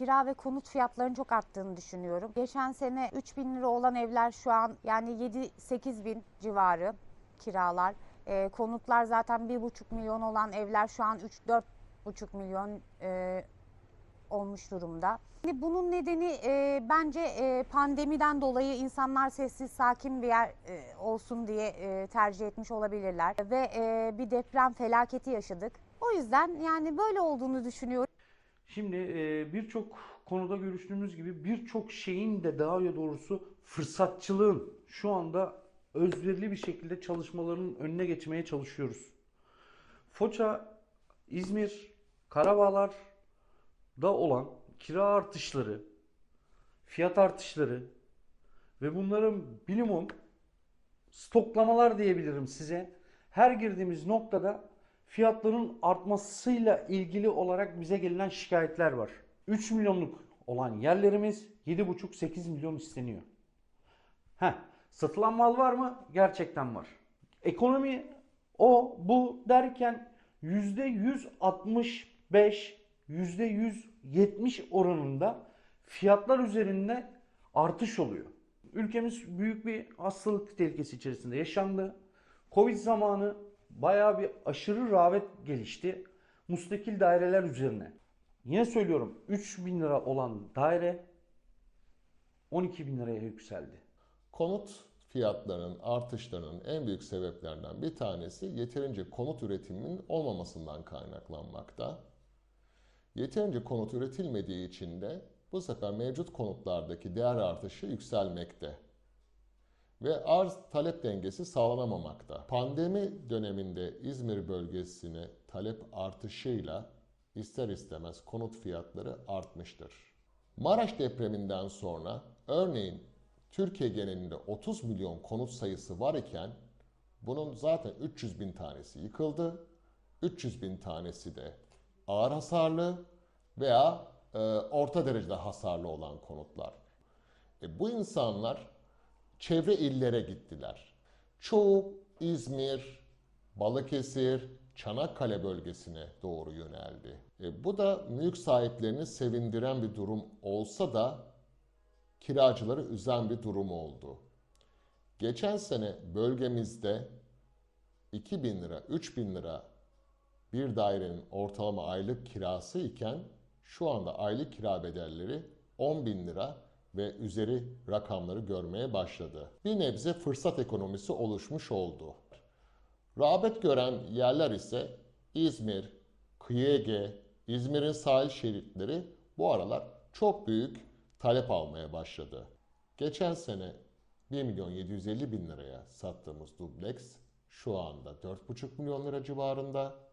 kira ve konut fiyatlarının çok arttığını düşünüyorum. Geçen sene 3 bin lira olan evler şu an yani 7-8 bin civarı kiralar. E, konutlar zaten 1,5 milyon olan evler şu an 3-4,5 milyon e, olmuş durumda. Yani bunun nedeni e, bence e, pandemiden dolayı insanlar sessiz sakin bir yer e, olsun diye e, tercih etmiş olabilirler ve e, bir deprem felaketi yaşadık. O yüzden yani böyle olduğunu düşünüyorum. Şimdi e, birçok konuda görüştüğümüz gibi birçok şeyin de daha ya doğrusu fırsatçılığın şu anda özverili bir şekilde çalışmalarının önüne geçmeye çalışıyoruz. Foça, İzmir, Karabağlar'da olan kira artışları, fiyat artışları ve bunların bilimum stoklamalar diyebilirim size. Her girdiğimiz noktada fiyatların artmasıyla ilgili olarak bize gelen şikayetler var. 3 milyonluk olan yerlerimiz 7,5-8 milyon isteniyor. Heh, satılan mal var mı? Gerçekten var. Ekonomi o bu derken %165 %170 oranında fiyatlar üzerinde artış oluyor. Ülkemiz büyük bir hastalık tehlikesi içerisinde yaşandı. Covid zamanı bayağı bir aşırı rağbet gelişti. Mustakil daireler üzerine. Yine söylüyorum 3 bin lira olan daire 12 bin liraya yükseldi. Konut fiyatlarının artışlarının en büyük sebeplerinden bir tanesi yeterince konut üretiminin olmamasından kaynaklanmakta. Yeterince konut üretilmediği için de bu sefer mevcut konutlardaki değer artışı yükselmekte ve arz talep dengesi sağlanamamakta. Pandemi döneminde İzmir bölgesine talep artışıyla ister istemez konut fiyatları artmıştır. Maraş depreminden sonra örneğin Türkiye genelinde 30 milyon konut sayısı var iken bunun zaten 300 bin tanesi yıkıldı. 300 bin tanesi de ağır hasarlı veya e, orta derecede hasarlı olan konutlar. E, bu insanlar çevre illere gittiler. Çoğu İzmir, Balıkesir, Çanakkale bölgesine doğru yöneldi. E, bu da mülk sahiplerini sevindiren bir durum olsa da kiracıları üzen bir durum oldu. Geçen sene bölgemizde 2000 lira, 3000 lira bir dairenin ortalama aylık kirası iken şu anda aylık kira bedelleri 10 bin lira ve üzeri rakamları görmeye başladı. Bir nebze fırsat ekonomisi oluşmuş oldu. Rağbet gören yerler ise İzmir, Kıyı Ege, İzmir'in sahil şeritleri bu aralar çok büyük talep almaya başladı. Geçen sene 1 milyon 750 bin liraya sattığımız dubleks şu anda 4,5 milyon lira civarında.